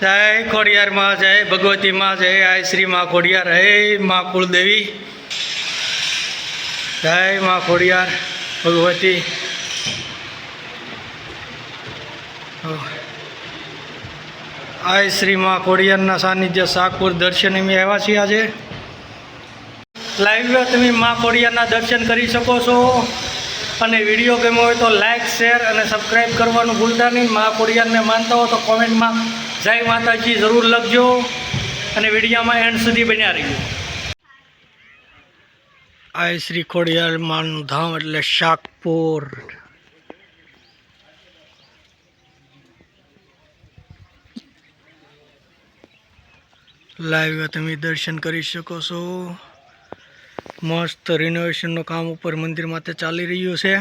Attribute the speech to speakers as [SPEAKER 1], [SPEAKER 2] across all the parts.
[SPEAKER 1] જય ખોડિયાર માં, જય ભગવતી માં, જય આય શ્રી માં ખોડિયાર. હે માં કુળદેવી. જય માં ખોડિયાર ભગવતી. આય શ્રી માં ખોડિયારના સાનિધ્ય સાકપુર દર્શન અમે આવ્યા છીએ આજે. લાઈવ તમે માં ખોડિયારના દર્શન કરી શકો છો. અને વીડિયો ગમ્યો હોય તો લાઈક શેર અને સબસ્ક્રાઈબ કરવાનું ભૂલતા નહીં. માં ખોડિયારને માનતા હો તો કોમેન્ટમાં જય માતાજી, જરૂર લખજો અને વિડીયામાં એન્ડ સુધી બન્યા રહીજો. આ શ્રી ખોડિયાર માનું ધામ એટલે શાકપુર. લાઈવ તમે દર્શન કરી શકો છો. મસ્ત રિનોવેશનનું કામ ઉપર મંદિર માટે ચાલી રહ્યું છે.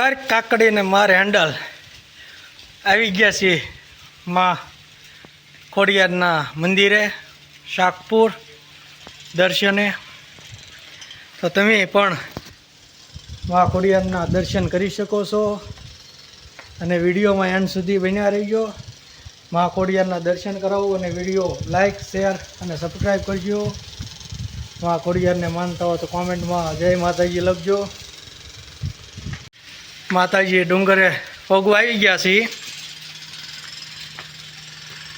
[SPEAKER 1] કાર કાકડીને મારે હેન્ડલ આવી ગયા છીએ. માં ખોડિયારના મંદિરે, શાકપુર દર્શને. તો તમે પણ માં ખોડિયારના દર્શન કરી શકો છો અને વિડીયોમાં એન્ડ સુધી બન્યા રહીજો. મા ખોડિયારના દર્શન કરાવો અને વીડિયો લાઇક શેર અને સબસ્ક્રાઈબ કરજો. માં ખોડિયારને માનતા હો તો કોમેન્ટમાં જય માતાજી લખજો. માતાજી ડુંગરે પગું આવી ગયા છે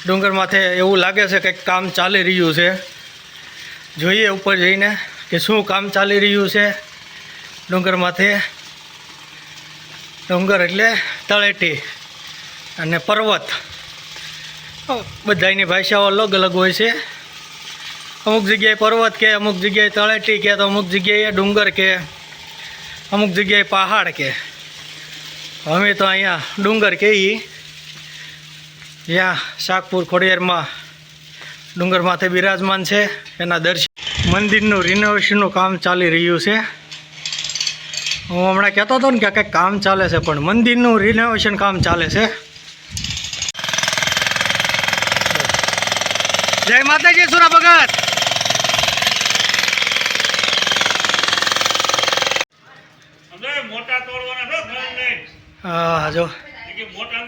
[SPEAKER 1] ડુંગર માથે એવું લાગે છે કંઈક કામ ચાલી રહ્યું છે. જોઈએ ઉપર જઈને કે શું કામ ચાલી રહ્યું છે. ડુંગર માથે. ડુંગર એટલે તળેટી અને પર્વત. બધાની ભાષાઓ અલગ અલગ હોય છે. અમુક જગ્યાએ પર્વત કે, અમુક જગ્યાએ તળેટી કે, તો અમુક જગ્યાએ ડુંગર કે, અમુક જગ્યાએ પહાડ કે. અમે તો અહીંયા ડુંગર કહીએ. જ્યાં શાકપુર ખોડિયારમાં ડુંગર માથે બિરાજમાન છે. એના દર્શન મંદિરનું રિનોવેશનનું કામ ચાલી રહ્યું છે. હું હમણાં કહેતો હતો ને કે કંઈક કામ ચાલે છે પણ મંદિરનું રિનોવેશન કામ ચાલે છે. જય માતાજી સુરા ભગત! હા જો.
[SPEAKER 2] મોટા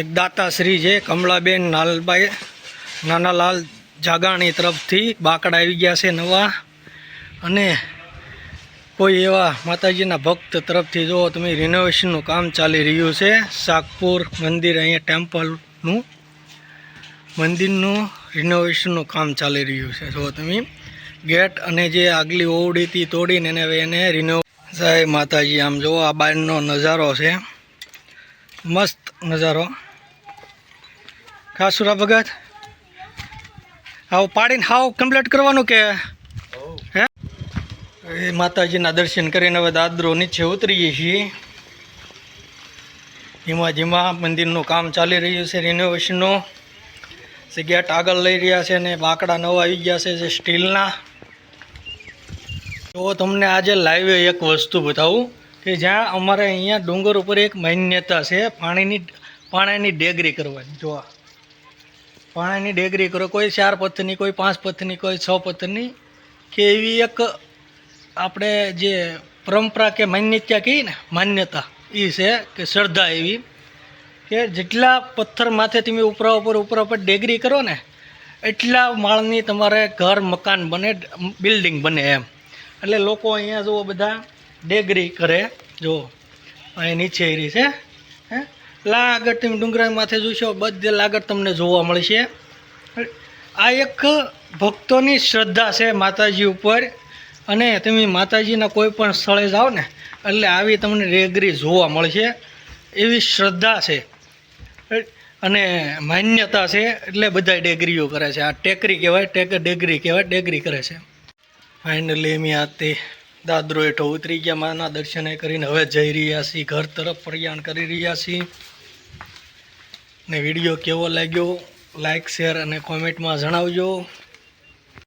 [SPEAKER 1] એક દાતાશ્રી છે કમળાબેન નાલભાઈ નાનાલાલ જાગાણી તરફથી બાકડા આવી ગયા છે નવા. અને કોઈ એવા માતાજીના ભક્ત તરફથી જો તમે રિનોવેશનનું કામ ચાલી રહ્યું છે શાકપુર મંદિર અહીંયા ટેમ્પલનું મંદિરનું રિનોવેશનનું કામ ચાલી રહ્યું છે. જો તમે ગેટ અને જે આગલી ઓવડી હતી તોડીને એને હવે એને રિનો જય માતાજી આમ જુઓ આ બારનો નજારો છે. મસ્ત નજારો. ખાસુરા ભગત? હાવ પાડીને હાવ કમ્પ્લીટ કરવાનું કે? હે. એ માતાજીના દર્શન કરીને હવે દાદરો નીચે ઉતરીએ છીએ. ધીમા ધીમા મંદિરનું કામ ચાલી રહ્યું છે રિનોવેશનનું જે ગેટ આગળ લઈ રહ્યા છે ને બાકડા નવા આવી ગયા છે જે સ્ટીલના તો તમને આજે લાઈવ એક વસ્તુ બતાવું કે જ્યાં અમારે અહીંયા ડુંગર ઉપર એક માન્યતા છે, પાણીની પાણીની ડેગરી કરવાની. જો પાણીની ડેગરી કરો, કોઈ ચાર પથ્થરની, કોઈ પાંચ પથ્થરની, કોઈ છ પથ્થરની, કે એવી એક આપણે જે પરંપરા કે માન્યતા કહીએ ને, માન્યતા એ છે કે શ્રદ્ધા એવી, કે જેટલા પથ્થર માથે તમે ઉપરા ઉપર ઉપરા ઉપર ડેગરી કરો ને, એટલા માળની તમારે ઘર મકાન બને બિલ્ડિંગ બને એમ. એટલે લોકો અહીંયા જુઓ બધા ડેગરી કરે. જો અહીં નીચે એરી છે, હે? લાગર તમે ડુંગરામાંથી જોશો, બધે લાગર તમને જોવા મળશે. આ એક ભક્તોની શ્રદ્ધા છે માતાજી ઉપર. અને તમે માતાજીના કોઈ પણ સ્થળે જાઓ ને, એટલે આવી તમને ડેગરી જોવા મળશે. એવી શ્રદ્ધા છે. અને માન્યતા છે, એટલે બધા ડેગરીઓ કરે છે. આ ટેકરી કહેવાય, ટેક, ડેગરી કહેવાય, ડેગરી કરે છે. ફાઇનલી અમે તે દાદરો હેઠો ઉતરી ગયા, માના દર્શને કરીને હવે જઈ રહ્યા છીએ, ઘર તરફ પ્રયાણ કરી રહ્યા છીએ. ને વીડિયો કેવો લાગ્યો? લાઈક શેર અને કોમેન્ટમાં જણાવજો.